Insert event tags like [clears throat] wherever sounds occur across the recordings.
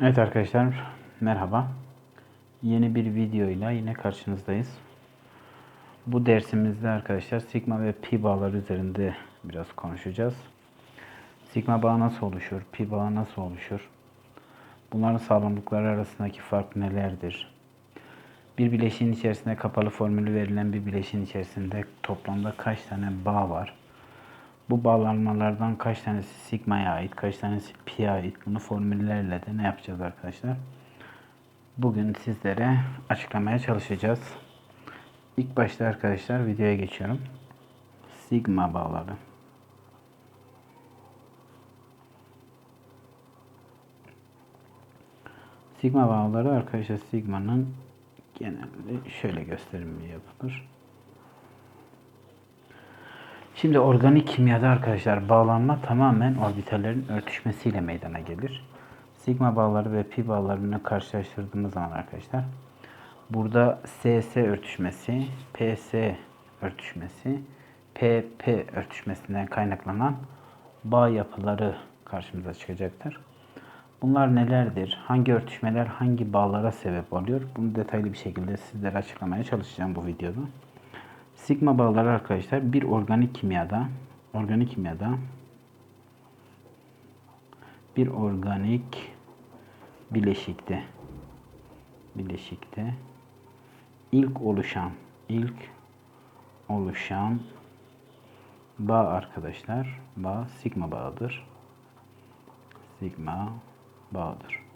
Evet arkadaşlar merhaba. Yeni bir videoyla yine karşınızdayız. Bu dersimizde arkadaşlar sigma ve pi bağları üzerinde biraz konuşacağız. Sigma bağı nasıl oluşur? Pi bağı nasıl oluşur? Bunların sağlamlıkları arasındaki fark nelerdir? Bir bileşiğin içerisinde kapalı formülü verilen bir bileşiğin içerisinde toplamda kaç tane bağ var? Bu bağlanmalardan kaç tanesi sigma'ya ait, kaç tanesi pi'ye ait bunu formüllerle de ne yapacağız arkadaşlar? Bugün sizlere açıklamaya çalışacağız. İlk başta arkadaşlar videoya geçiyorum. Sigma bağları. Sigma bağları arkadaşlar sigma'nın genelde şöyle gösterimi yapılır. Şimdi organik kimyada arkadaşlar bağlanma tamamen orbitallerin örtüşmesiyle meydana gelir. Sigma bağları ve pi bağlarını karşılaştırdığımız zaman arkadaşlar burada SS örtüşmesi, PS örtüşmesi, PP örtüşmesinden kaynaklanan bağ yapıları karşımıza çıkacaktır. Bunlar nelerdir? Hangi örtüşmeler hangi bağlara sebep oluyor? Bunu detaylı bir şekilde sizlere açıklamaya çalışacağım bu videoda. Sigma bağları arkadaşlar bir organik kimyada organik kimyada bir organik bileşikte bileşikte ilk oluşan ilk oluşan bağ arkadaşlar bağ sigma bağıdır. Sigma bağıdır.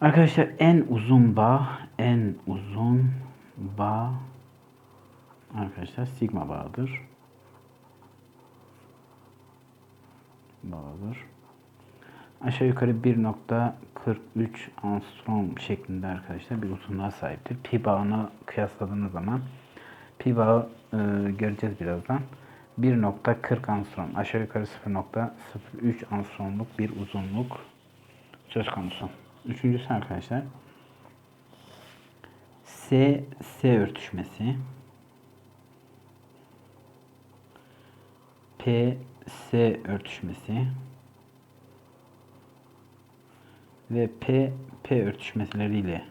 Arkadaşlar en uzun bağ, en uzun bağ arkadaşlar sigma bağıdır. Bağıdır. Aşağı yukarı 1.43 angstrom şeklinde arkadaşlar bir uzunluğa sahiptir. Pi bağına kıyasladığınız zaman pi bağı e, göreceğiz birazdan. 1.40 angstrom aşağı yukarı 0.03 angstromluk bir uzunluk söz konusu. Üçüncüsü arkadaşlar. S S örtüşmesi. P S örtüşmesi. Ve P P örtüşmesleriyle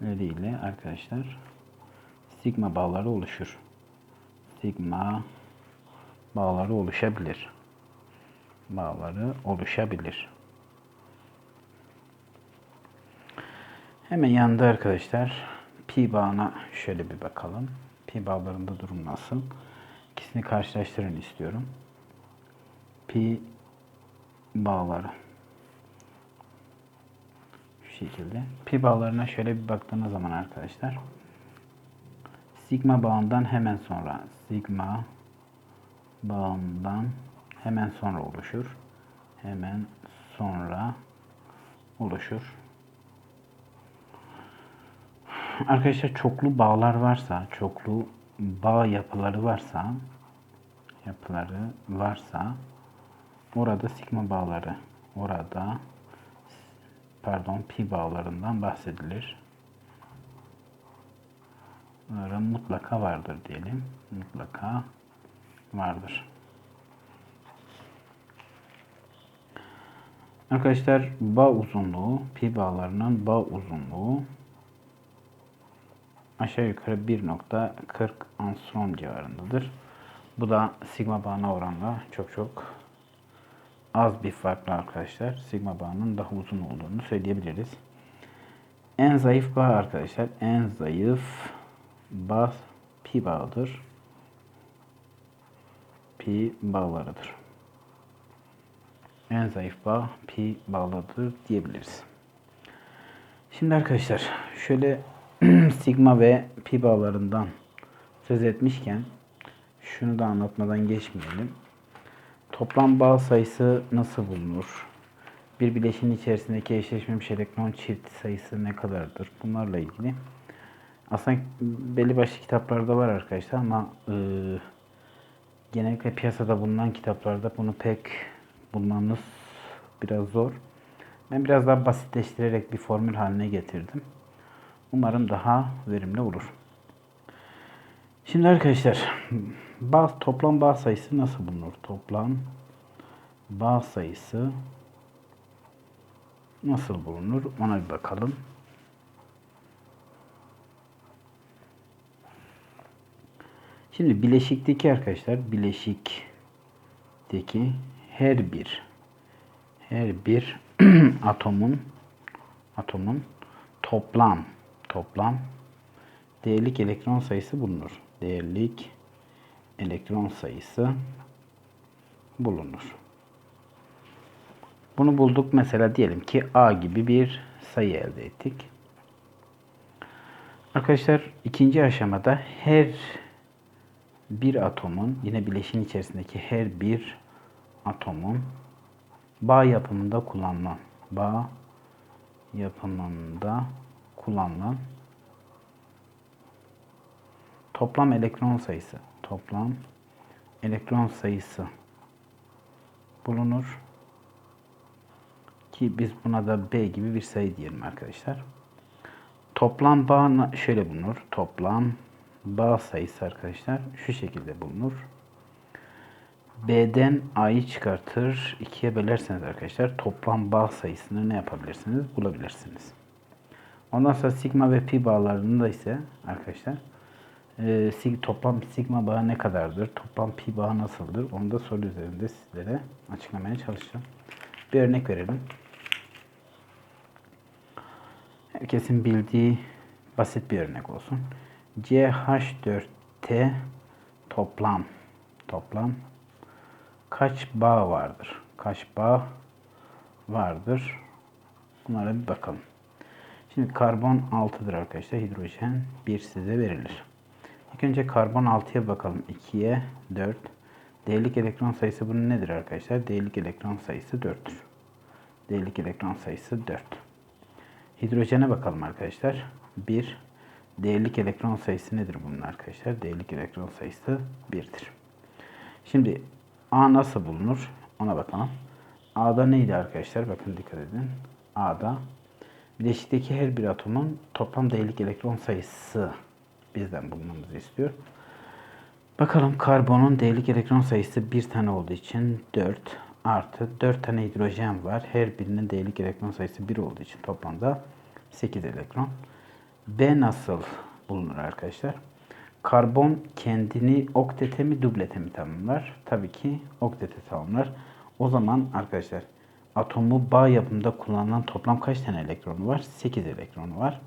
ile arkadaşlar sigma bağları oluşur. Sigma bağları oluşabilir bağları oluşabilir. Hemen yanında arkadaşlar pi bağına şöyle bir bakalım. Pi bağlarında durum nasıl? İkisini karşılaştırın istiyorum. Pi bağları. Şu şekilde. Pi bağlarına şöyle bir baktığınız zaman arkadaşlar sigma bağından hemen sonra sigma bağından hemen sonra oluşur. Hemen sonra oluşur. Arkadaşlar çoklu bağlar varsa, çoklu bağ yapıları varsa, yapıları varsa orada sigma bağları, orada pardon pi bağlarından bahsedilir. Bunların mutlaka vardır diyelim. Mutlaka vardır. Arkadaşlar bağ uzunluğu, pi bağlarının bağ uzunluğu aşağı yukarı 1.40 angstrom civarındadır. Bu da sigma bağına oranla çok çok az bir farklı arkadaşlar. Sigma bağının daha uzun olduğunu söyleyebiliriz. En zayıf bağ arkadaşlar, en zayıf bağ pi bağıdır. Pi bağlarıdır en zayıf bağ pi bağlıdır diyebiliriz. Şimdi arkadaşlar şöyle [clears throat] sigma ve pi bağlarından söz etmişken şunu da anlatmadan geçmeyelim. Toplam bağ sayısı nasıl bulunur? Bir bileşin içerisindeki eşleşmemiş elektron çift sayısı ne kadardır? Bunlarla ilgili. Aslında belli başlı kitaplarda var arkadaşlar ama e, genellikle piyasada bulunan kitaplarda bunu pek bulmanız biraz zor. Ben biraz daha basitleştirerek bir formül haline getirdim. Umarım daha verimli olur. Şimdi arkadaşlar bağ, toplam bağ sayısı nasıl bulunur? Toplam bağ sayısı nasıl bulunur? Ona bir bakalım. Şimdi bileşikteki arkadaşlar bileşikteki her bir her bir [clears throat] atomun atomun toplam toplam değerlik elektron sayısı bulunur. Değerlik elektron sayısı bulunur. Bunu bulduk mesela diyelim ki A gibi bir sayı elde ettik. Arkadaşlar ikinci aşamada her bir atomun yine bileşin içerisindeki her bir atomun bağ yapımında kullanılan bağ yapımında kullanılan toplam elektron sayısı toplam elektron sayısı bulunur ki biz buna da B gibi bir sayı diyelim arkadaşlar. Toplam bağ şöyle bulunur. Toplam bağ sayısı arkadaşlar şu şekilde bulunur. B'den A'yı çıkartır. 2'ye bölerseniz arkadaşlar toplam bağ sayısını ne yapabilirsiniz? Bulabilirsiniz. Ondan sonra sigma ve pi bağlarında ise arkadaşlar e, toplam sigma bağı ne kadardır? Toplam pi bağı nasıldır? Onu da soru üzerinde sizlere açıklamaya çalışacağım. Bir örnek verelim. Herkesin bildiği basit bir örnek olsun. CH4T toplam toplam kaç bağ vardır? Kaç bağ vardır? Bunlara bir bakalım. Şimdi karbon 6'dır arkadaşlar. Hidrojen 1 size verilir. İlk önce karbon 6'ya bakalım. 2'ye 4. Değerlik elektron sayısı bunun nedir arkadaşlar? Değerlik elektron sayısı 4'tür. Değerlik elektron sayısı 4. Hidrojene bakalım arkadaşlar. 1. Değerlik elektron sayısı nedir bunun arkadaşlar? Değerlik elektron sayısı 1'dir. Şimdi A nasıl bulunur? Ona bakalım. A'da neydi arkadaşlar? Bakın dikkat edin. A'da bileşikteki her bir atomun toplam değerlik elektron sayısı bizden bulmamızı istiyor. Bakalım karbonun değerlik elektron sayısı bir tane olduğu için 4 artı 4 tane hidrojen var. Her birinin değerlik elektron sayısı 1 olduğu için toplamda 8 elektron. B nasıl bulunur arkadaşlar? Karbon kendini oktete mi dublete mi tamamlar? Tabii ki oktete tamamlar. O zaman arkadaşlar atomu bağ yapımında kullanılan toplam kaç tane elektronu var? 8 elektronu var.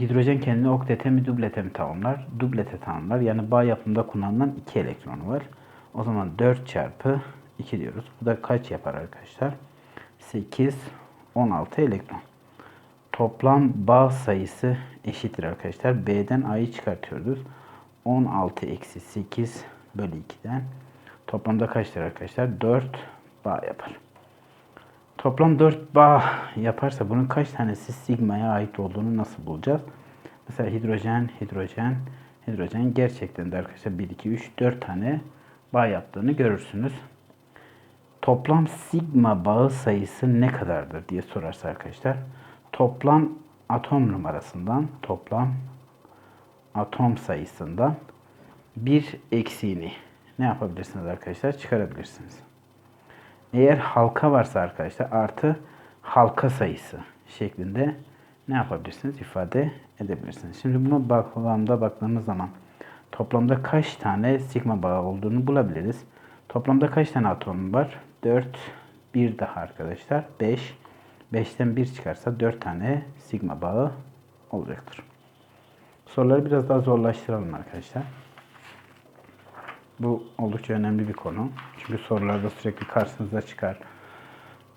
Hidrojen kendini oktete mi dublete mi tamamlar? Dublete tamamlar. Yani bağ yapımında kullanılan 2 elektronu var. O zaman 4 çarpı 2 diyoruz. Bu da kaç yapar arkadaşlar? 8, 16 elektron. Toplam bağ sayısı eşittir arkadaşlar. B'den A'yı çıkartıyoruz. 16 eksi 8 bölü 2'den. Toplamda kaçtır arkadaşlar? 4 bağ yapar. Toplam 4 bağ yaparsa bunun kaç tanesi sigmaya ait olduğunu nasıl bulacağız? Mesela hidrojen, hidrojen, hidrojen gerçekten de arkadaşlar 1, 2, 3, 4 tane bağ yaptığını görürsünüz. Toplam sigma bağı sayısı ne kadardır diye sorarsa arkadaşlar. Toplam atom numarasından, toplam atom sayısından bir eksiğini ne yapabilirsiniz arkadaşlar? Çıkarabilirsiniz. Eğer halka varsa arkadaşlar artı halka sayısı şeklinde ne yapabilirsiniz? ifade edebilirsiniz. Şimdi buna baklamda baktığımız zaman toplamda kaç tane sigma bağı olduğunu bulabiliriz. Toplamda kaç tane atom var? 4, 1 daha arkadaşlar. 5. 5'ten 1 çıkarsa 4 tane sigma bağı olacaktır. Soruları biraz daha zorlaştıralım arkadaşlar. Bu oldukça önemli bir konu. Çünkü sorularda sürekli karşınıza çıkar.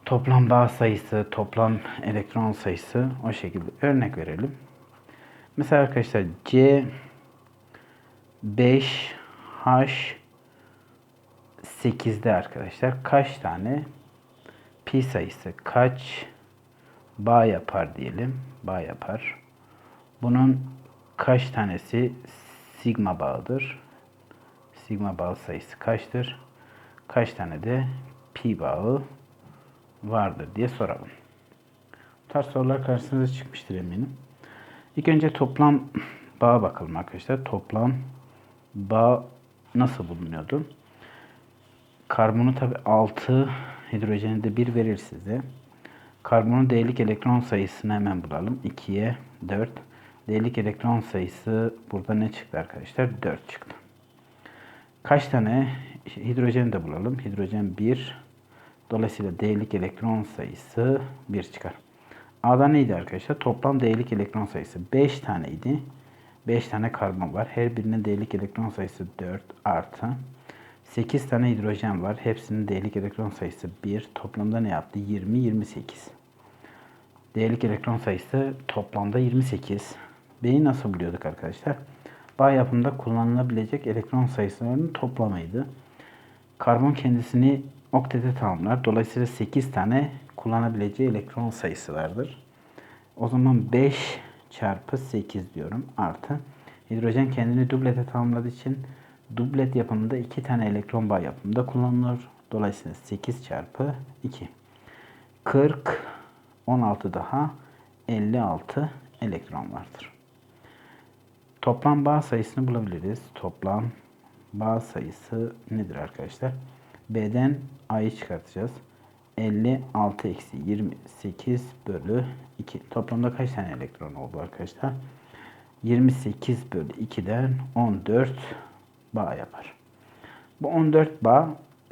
Toplam bağ sayısı, toplam elektron sayısı o şekilde. Örnek verelim. Mesela arkadaşlar C 5 H 8'de arkadaşlar kaç tane pi sayısı kaç bağ yapar diyelim. Bağ yapar. Bunun kaç tanesi sigma bağıdır? Sigma bağı sayısı kaçtır? Kaç tane de pi bağı vardır diye soralım. Bu tarz sorular karşınıza çıkmıştır eminim. İlk önce toplam bağa bakalım arkadaşlar. Toplam bağ nasıl bulunuyordu? Karbonu tabi 6, hidrojeni de 1 verir size. Karbonun D'lik elektron sayısını hemen bulalım. 2'ye 4. D'lik elektron sayısı burada ne çıktı arkadaşlar? 4 çıktı. Kaç tane hidrojen de bulalım. Hidrojen 1. Dolayısıyla D'lik elektron sayısı 1 çıkar. A'da neydi arkadaşlar? Toplam D'lik elektron sayısı 5 taneydi. 5 tane karbon var. Her birinin D'lik elektron sayısı 4 artı 8 tane hidrojen var. Hepsinin D'lik elektron sayısı 1. Toplamda ne yaptı? 20, 28. D'lik elektron sayısı toplamda 28. B'yi nasıl buluyorduk arkadaşlar? Bağ yapımında kullanılabilecek elektron sayılarının toplamıydı. Karbon kendisini oktete tamamlar. Dolayısıyla 8 tane kullanabileceği elektron sayısı vardır. O zaman 5 çarpı 8 diyorum artı. Hidrojen kendini dublete tamamladığı için dublet yapımında 2 tane elektron bağ yapımında kullanılır. Dolayısıyla 8 çarpı 2. 40, 16 daha 56 elektron vardır. Toplam bağ sayısını bulabiliriz. Toplam bağ sayısı nedir arkadaşlar? B'den A'yı çıkartacağız. 56 eksi 28 bölü 2. Toplamda kaç tane elektron oldu arkadaşlar? 28 bölü 2'den 14 bağ yapar. Bu 14 bağ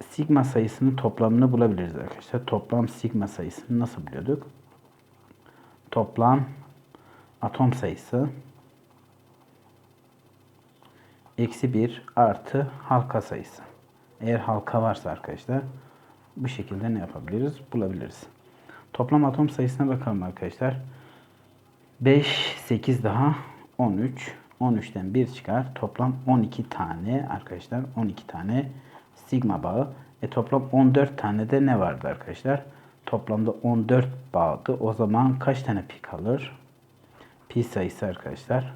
sigma sayısının toplamını bulabiliriz arkadaşlar. Toplam sigma sayısını nasıl buluyorduk? Toplam atom sayısı eksi 1 artı halka sayısı. Eğer halka varsa arkadaşlar bu şekilde ne yapabiliriz? Bulabiliriz. Toplam atom sayısına bakalım arkadaşlar. 5, 8 daha 13. 13'ten 1 çıkar. Toplam 12 tane arkadaşlar. 12 tane sigma bağı. E toplam 14 tane de ne vardı arkadaşlar? Toplamda 14 bağdı. O zaman kaç tane pi kalır? Pi sayısı arkadaşlar.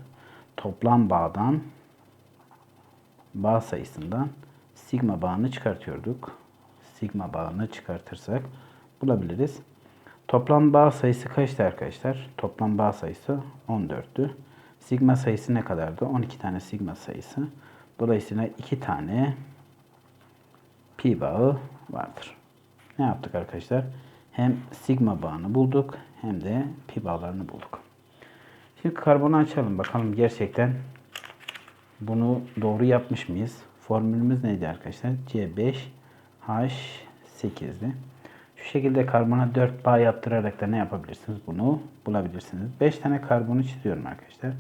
Toplam bağdan bağ sayısından sigma bağını çıkartıyorduk. Sigma bağını çıkartırsak bulabiliriz. Toplam bağ sayısı kaçtı arkadaşlar? Toplam bağ sayısı 14'tü. Sigma sayısı ne kadardı? 12 tane sigma sayısı. Dolayısıyla 2 tane pi bağı vardır. Ne yaptık arkadaşlar? Hem sigma bağını bulduk hem de pi bağlarını bulduk. Şimdi karbonu açalım. Bakalım gerçekten bunu doğru yapmış mıyız? Formülümüz neydi arkadaşlar? C5H8'di. Şu şekilde karbona 4 bağ yaptırarak da ne yapabilirsiniz? Bunu bulabilirsiniz. 5 tane karbonu çiziyorum arkadaşlar.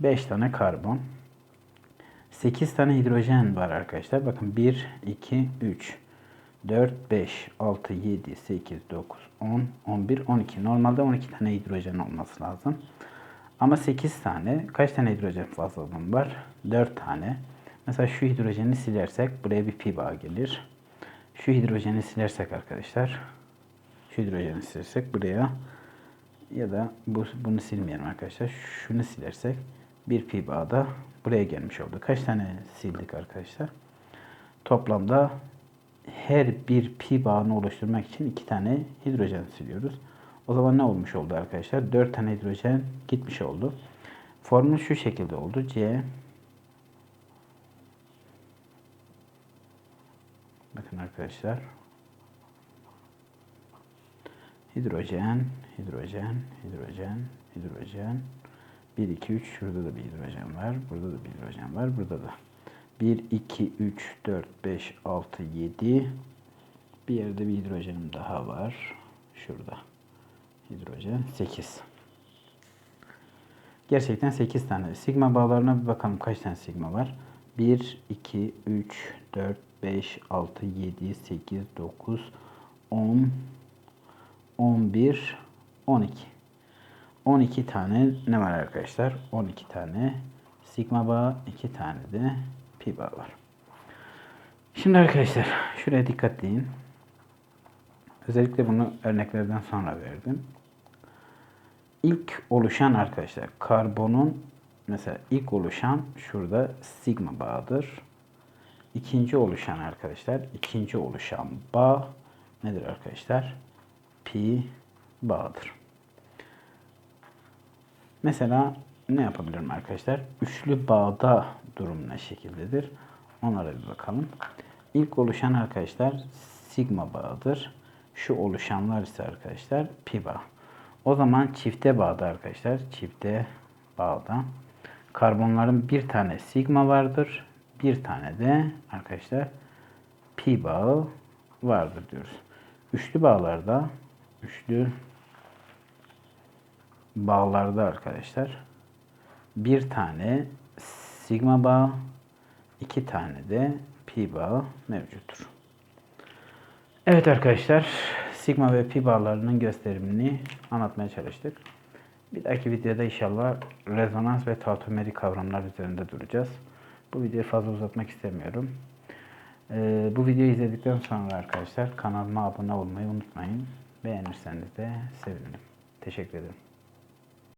5 tane karbon. 8 tane hidrojen var arkadaşlar. Bakın 1, 2, 3, 4, 5, 6, 7, 8, 9, 10, 11, 12. Normalde 12 tane hidrojen olması lazım. Ama 8 tane. Kaç tane hidrojen fazlalığım var? 4 tane. Mesela şu hidrojeni silersek buraya bir pi bağ gelir. Şu hidrojeni silersek arkadaşlar şu hidrojeni silersek buraya ya da bu, bunu silmeyelim arkadaşlar. Şunu silersek bir pi bağ da buraya gelmiş oldu. Kaç tane sildik arkadaşlar? Toplamda her bir pi bağını oluşturmak için iki tane hidrojen siliyoruz. O zaman ne olmuş oldu arkadaşlar? 4 tane hidrojen gitmiş oldu. Formül şu şekilde oldu. C Bakın arkadaşlar. Hidrojen, hidrojen, hidrojen, hidrojen. 1, 2, 3. Şurada da bir hidrojen var. Burada da bir hidrojen var. Burada da. 1, 2, 3, 4, 5, 6, 7. Bir yerde bir hidrojenim daha var. Şurada. Hidrojen 8. Gerçekten 8 tane. Sigma bağlarına bir bakalım kaç tane sigma var. 1, 2, 3, 4, 5, 6, 7, 8, 9, 10, 11, 12. 12 tane ne var arkadaşlar? 12 tane sigma bağı, 2 tane de pi bağı var. Şimdi arkadaşlar şuraya dikkat deyin. Özellikle bunu örneklerden sonra verdim. İlk oluşan arkadaşlar karbonun mesela ilk oluşan şurada sigma bağıdır. İkinci oluşan arkadaşlar ikinci oluşan bağ nedir arkadaşlar? Pi bağıdır. Mesela ne yapabilirim arkadaşlar? Üçlü bağda durum ne şekildedir? Onlara bir bakalım. İlk oluşan arkadaşlar sigma bağıdır. Şu oluşanlar ise arkadaşlar pi bağı. O zaman çifte bağda arkadaşlar çifte bağda karbonların bir tane sigma vardır. Bir tane de arkadaşlar pi bağı vardır diyoruz. Üçlü bağlarda üçlü bağlarda arkadaşlar bir tane sigma bağı, iki tane de pi bağı mevcuttur. Evet arkadaşlar, sigma ve pi bağlarının gösterimini anlatmaya çalıştık. Bir dahaki videoda inşallah rezonans ve tautomeri kavramlar üzerinde duracağız. Bu videoyu fazla uzatmak istemiyorum. Ee, bu videoyu izledikten sonra arkadaşlar kanalıma abone olmayı unutmayın. Beğenirseniz de sevinirim. Teşekkür ederim.